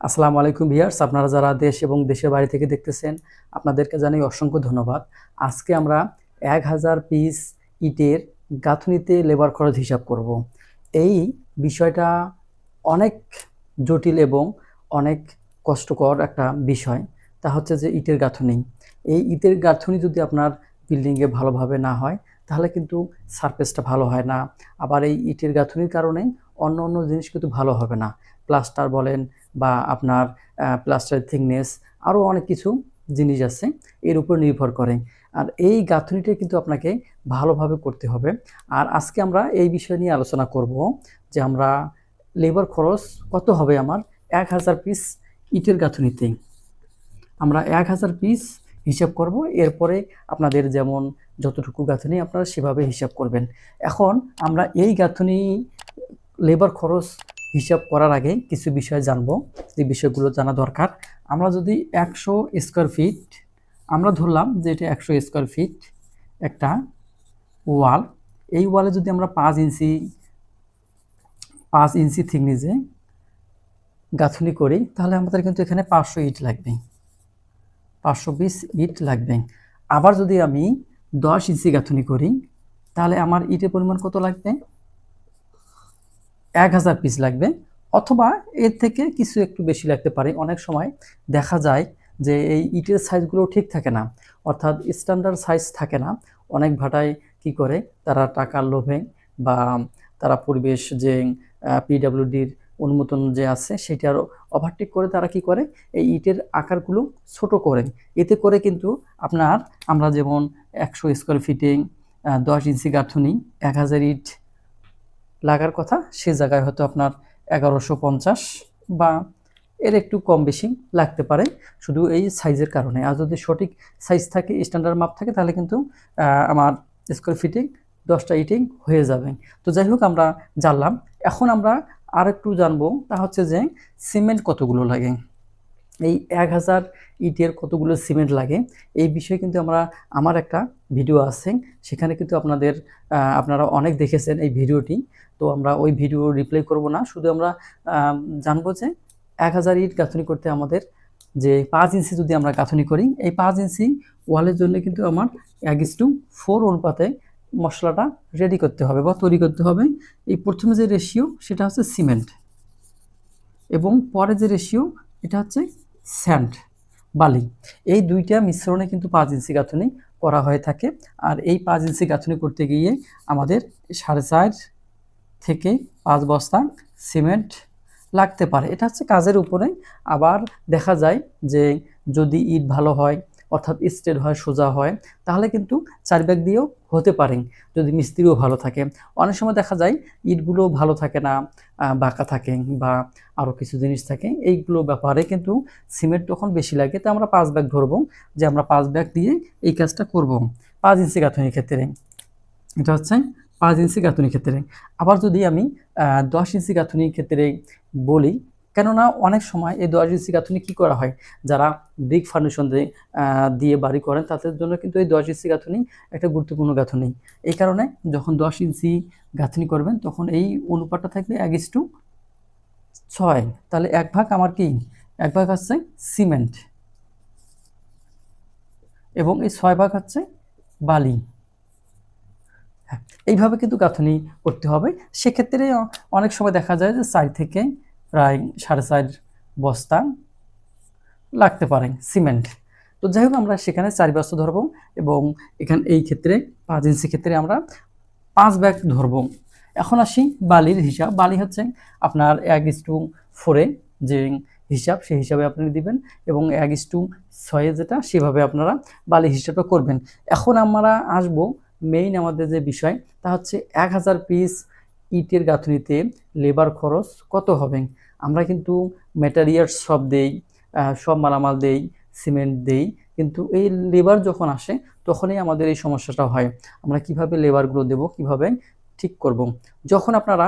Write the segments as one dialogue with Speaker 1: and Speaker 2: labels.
Speaker 1: আসসালামু আলাইকুম ভিয়ার্স আপনারা যারা দেশ এবং দেশের বাইরে থেকে দেখতেছেন, আপনাদেরকে জানাই অসংখ্য ধন্যবাদ। আজকে আমরা এক হাজার পিস ইটের গাঁথনিতে লেবার খরচ হিসাব করব। এই বিষয়টা অনেক জটিল এবং অনেক কষ্টকর একটা বিষয়, তা হচ্ছে যে ইটের গাঁথনি। এই ইটের গাঁথনি যদি আপনার বিল্ডিংয়ে ভালোভাবে না হয়, তাহলে কিন্তু সারফেসটা ভালো হয় না। আবার এই ইটের গাঁথনির কারণে অন্য অন্য জিনিস কিন্তু ভালো হবে না। প্লাস্টার বলেন বা আপনার প্লাস্টারের থিকনেস আরও অনেক কিছু জিনিস আছে, এর উপর নির্ভর করে। আর এই গাঁথনিটা কিন্তু আপনাকে ভালোভাবে করতে হবে। আর আজকে আমরা এই বিষয় নিয়ে আলোচনা করব যে আমরা লেবার খরচ কত হবে আমার এক হাজার পিস ইটের গাঁথনিতে। আমরা এক হাজার পিস হিসাব করব, এরপরে আপনাদের যেমন যতটুকু গাঁথনি আপনারা সেভাবে হিসাব করবেন। এখন আমরা এই গাঁথনি লেবার খরচ হিসাব করার আগে কিছু বিষয় জানব, যে বিষয়গুলো জানা দরকার। আমরা যদি একশো স্কোয়ার ফিট আমরা ধরলাম যে এটা একশো স্কোয়ার ফিট একটা ওয়াল এই ওয়ালে যদি আমরা পাঁচ ইঞ্চি পাঁচ ইঞ্চি থিকনেসে গাঁথনি করি, তাহলে আমাদের কিন্তু এখানে পাঁচশো ইট লাগবে। পাঁচশো বিশ ইট লাগবে। আবার যদি আমি দশ ইঞ্চি গাঁথনি করি, তাহলে আমার ইটের পরিমাণ কত লাগবে? এক হাজার পিস লাগবে, অথবা এর থেকে কিছু একটু বেশি লাগতে পারে। অনেক সময় দেখা যায় যে এই ইটের সাইজগুলো ঠিক থাকে না, অর্থাৎ স্ট্যান্ডার্ড সাইজ থাকে না। অনেক ভাটায় কি করে, তারা টাকার লোভে বা তারা পরিবেশ যে পিডাব্লিউডির অনুমোদন যে আছে সেটার ওভারটেক করে তারা কি করে, এই ইটের আকারগুলো ছোট করে। এতে করে কিন্তু আপনার, আমরা যেমন একশো স্কোয়ার ফিটিং দশ ইঞ্চি গাঁথনি, এক হাজার ইট লাগার কথা, সে জায়গায় হয়তো আপনার এগারোশো পঞ্চাশ বা এর একটু কম বেশি লাগতে পারে শুধু এই সাইজের কারণে। আর যদি সঠিক সাইজ থাকে স্ট্যান্ডার্ড মাপ থাকে, তাহলে কিন্তু আমার স্কোয়ার ফিটিং দশটা ইটিং হয়ে যাবে। তো যাই হোক, আমরা জানলাম। এখন আমরা আর একটু জানব, তা হচ্ছে যে সিমেন্ট কতগুলো লাগে? এই এক হাজার ইটের কতগুলো সিমেন্ট লাগে? এই বিষয়ে কিন্তু আমরা, আমার একটা ভিডিও আছে, সেখানে কিন্তু আপনাদের আপনারা অনেক দেখেছেন এই ভিডিওটি। তো আমরা ওই ভিডিও রিপ্লাই করব না, শুধু আমরা জানব যে এক হাজার ইট গাঁথনি করতে আমাদের যে পাঁচ ইঞ্চি যদি আমরা গাঁথনি করি, এই পাঁচ ইঞ্চি ওয়ালের জন্য কিন্তু আমার এক টু ফোর অনুপাতে মশলাটা রেডি করতে হবে বা তৈরি করতে হবে। এই প্রথমে যে রেশিও সেটা হচ্ছে সিমেন্ট। এবং পরে যে রেশিও এটা হচ্ছে স্যান্ড, বালি। এই দুইটা মিশ্রণে কিন্তু পাঁচ ইঞ্চি গাঁথনি করা হয়ে থাকে। আর এই পাঁচ ইঞ্চি গাঁথনি করতে গিয়ে আমাদের সাড়ে চার থেকে পাঁচ বস্তা সিমেন্ট লাগতে পারে। এটা হচ্ছে কাজের উপরে। আবার দেখা যায় যে যদি ইট ভালো হয় অর্থাৎ স্টেট হয়, সোজা হয়, তাহলে কিন্তু চার ব্যাগ দিয়েও হতে পারে। যদি মিস্ত্রিও ভালো থাকে। অনেক সময় দেখা যায়, ইটগুলো ভালো থাকে না বাঁকা থাকে বা আরও কিছু জিনিস থাকে, এইগুলো ব্যাপারে কিন্তু সিমেন্ট তখন বেশি লাগে। তো আমরা পাঁচ ব্যাগ ধরবো, যে আমরা পাঁচ ব্যাগ দিয়ে এই কাজটা করব। পাঁচ ইঞ্চি গাঁথনির ক্ষেত্রে। এটা হচ্ছে পাঁচ ইঞ্চি গাঁথনির ক্ষেত্রে। আবার যদি আমি দশ ইঞ্চি গাঁথনির ক্ষেত্রে বলি কেননা অনেক সময় এই দশ ইঞ্চি গাঁথনি কী করা হয়? যারা ব্রিক ফাউন্ডেশন দিয়ে বাড়ি করেন, তাদের জন্য কিন্তু এই দশ ইঞ্চি গাঁথনি একটা গুরুত্বপূর্ণ গাঁথনি এই কারণে যখন দশ ইঞ্চি গাঁথনি করবেন, তখন এই অনুপাতটা থাকবে এক ইস টু ছয়। তাহলে এক ভাগ আমার কি? এক ভাগ হচ্ছে সিমেন্ট। এবং এই ছয় ভাগ হচ্ছে বালি। হ্যাঁ এইভাবে কিন্তু গাঁথনি করতে হবে। সেক্ষেত্রে অনেক সময় দেখা যায় যে চার থেকে প্রায় সাড়ে চার বস্তা লাগতে পারে সিমেন্ট। তো যাই হোক, আমরা সেখানে চার বস্তা ধরবো এবং এখানে এই ক্ষেত্রে, পাঁচ ইঞ্চি ক্ষেত্রে আমরা পাঁচ ব্যাগ ধরবো। এখন আসি বালির হিসাব। বালি হচ্ছে আপনার এক ইস্টু ফোরে যে হিসাব, সেই হিসাবে আপনি দিবেন এবং এক ইস্টু ছয়ে যেটা, সেভাবে আপনারা বালি হিসাবটা করবেন। এখন আমরা আসব মেইন আমাদের যে বিষয়, তা হচ্ছে এক হাজার পিস ইটের গাঁথনিতে লেবার খরচ কত হবে? আমরা কিন্তু ম্যাটেরিয়াল সব দেই সব মালামাল দেই সিমেন্ট দেই, কিন্তু এই লেবার যখন আসে, তখনই আমাদের এই সমস্যাটা হয়। আমরা কীভাবে লেবারগুলো দেব, কীভাবে ঠিক করব? যখন আপনারা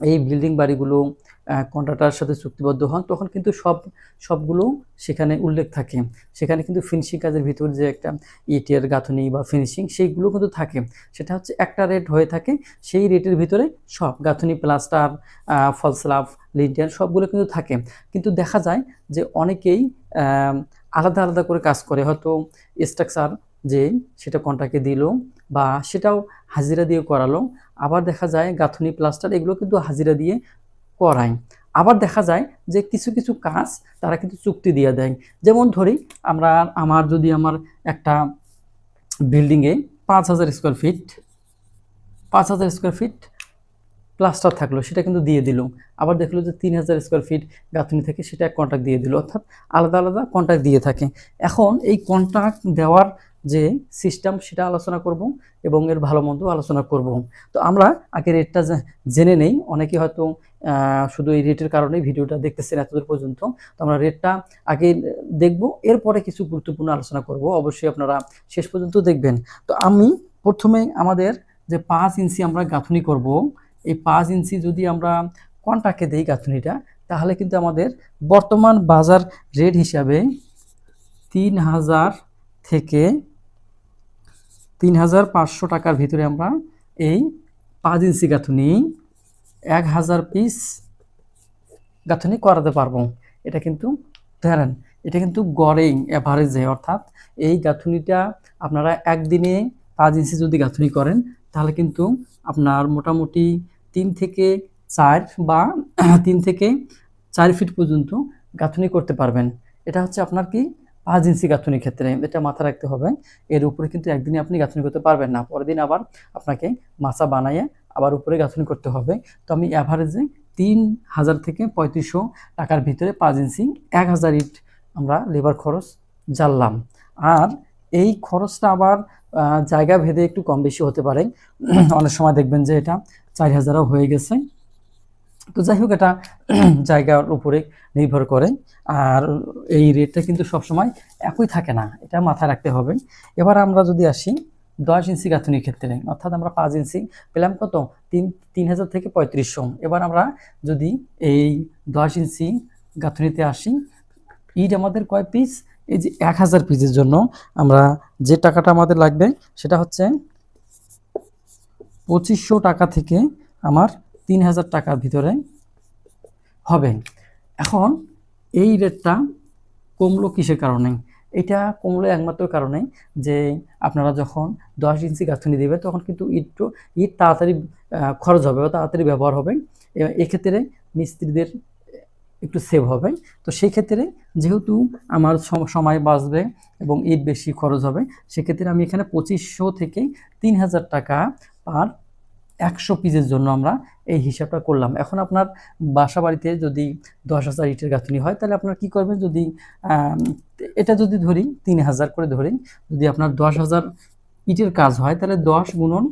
Speaker 1: এই বিল্ডিং বাড়িগুলো কন্ট্রাক্টার সাথে চুক্তিবদ্ধ হন, তখন কিন্তু সব, সবগুলো সেখানে উল্লেখ থাকে। সেখানে কিন্তু ফিনিশিং কাজের ভিতর যে একটা ইটের গাঁথনি বা ফিনিশিং সেইগুলো কিন্তু থাকে। সেটা হচ্ছে একটা রেট হয়ে থাকে, সেই রেটের ভিতরে সব গাঁথনি প্লাস্টার ফলস্লাভ লিন্টার সবগুলো কিন্তু থাকে। কিন্তু দেখা যায় যে অনেকেই আলাদা আলাদা করে কাজ করে। হয়তো স্ট্রাকচার যে সেটা কন্ট্রাক্টে দিল বা সেটাও হাজিরা দিয়ে করালো আবার দেখা যায় গাঁথনি প্লাস্টার এগুলো কিন্তু হাজিরা দিয়ে করায়। আবার দেখা যায় যে কিছু কিছু কাজ তারা কিন্তু চুক্তি দিয়ে দেয়। যেমন ধরি, আমরা আমার যদি আমার একটা বিল্ডিংয়ে পাঁচ হাজার স্কোয়ার ফিট পাঁচ হাজার স্কোয়ার ফিট প্লাস্টার থাকল, সেটা কিন্তু দিয়ে দিল। আবার দেখল যে তিন হাজার স্কোয়ার ফিট গাঁথনি থেকে সেটা কন্ট্রাক্ট দিয়ে দিল, অর্থাৎ আলাদা আলাদা কন্ট্রাক্ট দিয়ে থাকে। এখন এই কন্ট্রাক্ট দেওয়ার যে সিস্টেম সেটা আলোচনা করব এবং এর ভালো মন্দ আলোচনা করব। তো আমরা আগে রেটটা জেনে নেই। অনেকে হয়তো শুধু এই রেটের কারণে ভিডিওটা দেখতেছেন এতদূর পর্যন্ত। তো আমরা রেটটা আগে দেখব, এরপরে কিছু গুরুত্বপূর্ণ আলোচনা করব। অবশ্যই আপনারা শেষ পর্যন্ত দেখবেন। তো আমি প্রথমে আমাদের যে পাঁচ ইঞ্চি আমরা গাঁথনি করব, এই পাঁচ ইঞ্চি যদি আমরা কন্টাকে দেই গাঁথনিটা, তাহলে কিন্তু আমাদের বর্তমান বাজার রেট হিসাবে তিন হাজার থেকে তিন হাজার পাঁচশো টাকার ভিতরে আমরা এই পাঁচ ইঞ্চি গাঁথুনি এক হাজার পিস গাঁথুনি করাতে পারব। এটা কিন্তু ধরেন, এটা কিন্তু গড়েই অ্যাভারেজে অর্থাৎ এই গাঁথুনিটা আপনারা একদিনে পাঁচ ইঞ্চি যদি গাঁথনি করেন, তাহলে কিন্তু আপনার মোটামুটি তিন থেকে চার বা তিন থেকে চার ফিট পর্যন্ত গাঁথনি করতে পারবেন। এটা হচ্ছে আপনার কি পাঁচ ইঞ্চি গাঁথনির ক্ষেত্রে এটা মাথা রাখতে হবে। এর উপরে কিন্তু একদিনে আপনি গাঁথনি করতে পারবেন না। পরের দিন আবার আপনাকে মাছা বানাইয়ে আবার উপরে গাঁথনি করতে হবে। তো আমি অ্যাভারেজে তিন হাজার থেকে পঁয়ত্রিশশো টাকার ভিতরে পাঁচ ইঞ্চি, এক হাজার ইট আমরা লেবার খরচ জানলাম। আর এই খরচটা আবার জায়গা ভেদে একটু কম বেশি হতে পারে। অনেক সময় দেখবেন যে এটা চার হাজারও হয়ে গেছে। তো যাই হোক, এটা জায়গার উপরে নির্ভর করে। আর এই রেটটা কিন্তু সবসময় একই থাকে না, এটা মাথায় রাখতে হবে। এবার আমরা যদি আসি দশ ইঞ্চি গাঁথনির ক্ষেত্রে, অর্থাৎ আমরা পাঁচ ইঞ্চি পেলাম কত? তিন তিন হাজার থেকে পঁয়ত্রিশশো এবার আমরা যদি এই দশ ইঞ্চি গাঁথনিতে আসি, ইট আমাদের কয় পিস এই যে এক হাজার পিসের জন্য আমরা যে টাকাটা আমাদের লাগবে, সেটা হচ্ছে পঁচিশশো টাকা থেকে আমার তিন হাজার টাকার ভিতরে হবে। এখন এই রেটটা কমলো কিসের কারণে? এটা কমলো একমাত্র কারণে যে আপনারা যখন দশ ইঞ্চি গাঁথনি দেবে, তখন কিন্তু ইটটু ইট তাড়াতাড়ি খরচ হবে বা তাড়াতাড়ি ব্যবহার হবে। এক্ষেত্রে মিস্ত্রিদের একটু সেভ হবে। তো সেই ক্ষেত্রে যেহেতু আমার সময় বাঁচবে এবং ইট বেশি খরচ হবে, সেক্ষেত্রে আমি এখানে পঁচিশশো থেকে তিন হাজার টাকা পার একশো পিসের জন্য আমরা এই হিসাবটা করলাম। এখন আপনার বাসা বাড়িতে যদি দশ হাজার ইটের গাঁথনি হয়, তাহলে আপনার কি করবেন? যদি এটা যদি ধরি, তিন হাজার করে ধরি, যদি আপনার দশ হাজার ইটের কাজ হয়, তাহলে দশ গুণন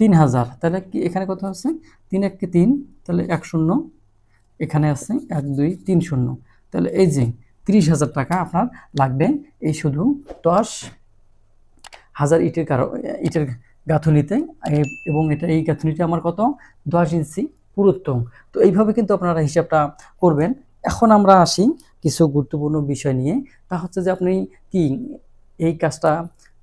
Speaker 1: তিন হাজার। তাহলে কি এখানে কত আছে? তিন এককে তিন, তাহলে এক শূন্য। এখানে আছে এক, দুই, তিন শূন্য। তাহলে এই যে তিরিশ হাজার টাকা আপনার লাগবে, এই শুধু দশ হাজার ইটের কারও, ইটের গাঁথনিতে এবং এটা, এই গাঁথনিটা আমার কত? দশ ইঞ্চি পুরুত্ব তো এইভাবে কিন্তু আপনারা হিসাবটা করবেন। এখন আমরা আসি কিছু গুরুত্বপূর্ণ বিষয় নিয়ে। তা হচ্ছে যে আপনি কি এই কাজটা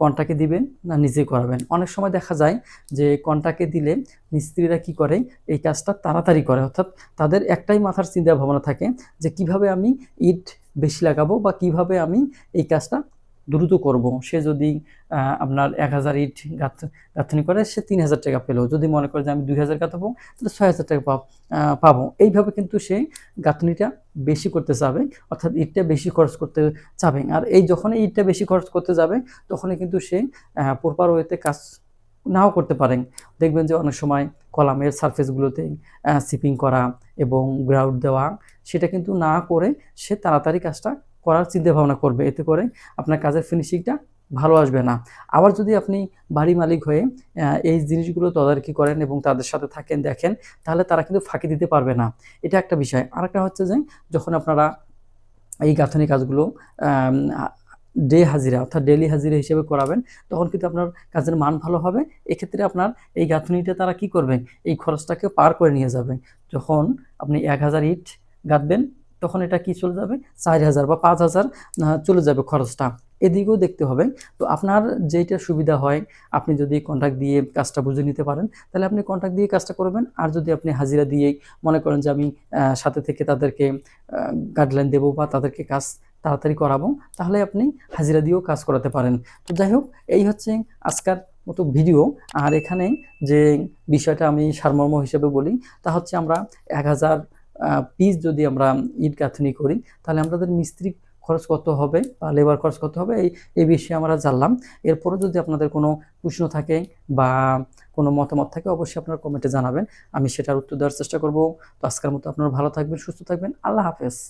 Speaker 1: কন্টাকে দিবেন না নিজে করাবেন? অনেক সময় দেখা যায় যে কন্টাকে দিলে মিস্ত্রিরা কি করে? এই কাজটা তাড়াতাড়ি করে। অর্থাৎ তাদের একটাই মাথার চিন্তা ভাবনা থাকে যে কীভাবে আমি ইট বেশি লাগাবো বা কীভাবে আমি এই কাজটা দ্রুত করব। সে যদি আপনার এক হাজার ইট গাঁথ, গাঁথনি করে, সে তিন হাজার টাকা পেল। যদি মনে করে যে আমি দুই হাজার গাঁথাবো, তাহলে ছয় হাজার টাকা পাব- পাবো। এইভাবে কিন্তু সে গাঁথনিটা বেশি করতে চাবে অর্থাৎ ইটটা বেশি খরচ করতে চাবে আর এই যখনই ইটটা বেশি খরচ করতে যাবে, তখনই কিন্তু সে প্রপার ওয়েতে কাজ নাও করতে পারেন দেখবেন যে অনেক সময় কলামের সারফেসগুলোতে সিপিং করা এবং গ্রাউড দেওয়া, সেটা কিন্তু না করে সে তাড়াতাড়ি কাজটা করার চিন্তা ভাবনা করবে। এতে করে আপনার কাজের ফিনিশিংটা ভালো আসবে না। আবার যদি আপনি বাড়ি মালিক হয়ে এই জিনিসগুলো তদারকি করেন এবং তাদের সাথে থাকেন, দেখেন, তাহলে তারা কিন্তু ফাঁকি দিতে পারবে না। এটা একটা বিষয়। আরেকটা হচ্ছে যে, যখন আপনারা এই গাঁথনি কাজগুলো ডে হাজিরা অর্থাৎ ডেলি হাজিরা হিসেবে করাবেন, তখন কিন্তু আপনার কাজের মান ভালো হবে। এক্ষেত্রে আপনার এই গাঁথনিটা তারা কি করবেন? এই খরচটাকে পার করে নিয়ে যাবে। যখন আপনি এক হাজার ইট গাঁথবেন তখন এটা কি চলে যাবে? চার হাজার বা পাঁচ হাজার চলে যাবে খরচটা। এদিকেও দেখতে হবে। তো আপনার যেটা সুবিধা হয়, আপনি যদি কন্ট্রাক্ট দিয়ে কাজটা বুঝে নিতে পারেন, তাহলে আপনি কন্ট্রাক্ট দিয়ে কাজটা করবেন। আর যদি আপনি হাজিরা দিয়েই মনে করেন যে আমি সাথে থেকে তাদেরকে গাইডলাইন দেবো বা তাদেরকে কাজ তাড়াতাড়ি করাবো, তাহলে আপনি হাজিরা দিয়েও কাজ করাতে পারেন। তো যাই হোক, এই হচ্ছে আজকের মতো ভিডিও। আর এখানে যে বিষয়টা আমি সারমর্ম হিসেবে বলি, তা হচ্ছে আমরা এক হাজার পিস যদি আমরা ইট গাঁথনি করি, তাহলে আমাদের মিস্ত্রি খরচ কত হবে বা লেবার খরচ কত হবে? এই এই বিষয়ে আমরা জানলাম। এরপরও যদি আপনাদের কোনো প্রশ্ন থাকে বা কোনো মতামত থাকে, অবশ্যই আপনারা কমেন্টে জানাবেন। আমি সেটার উত্তর দেওয়ার চেষ্টা করব। তো আজকের মতো আপনারা ভালো থাকবেন, সুস্থ থাকবেন। আল্লাহ হাফেজ।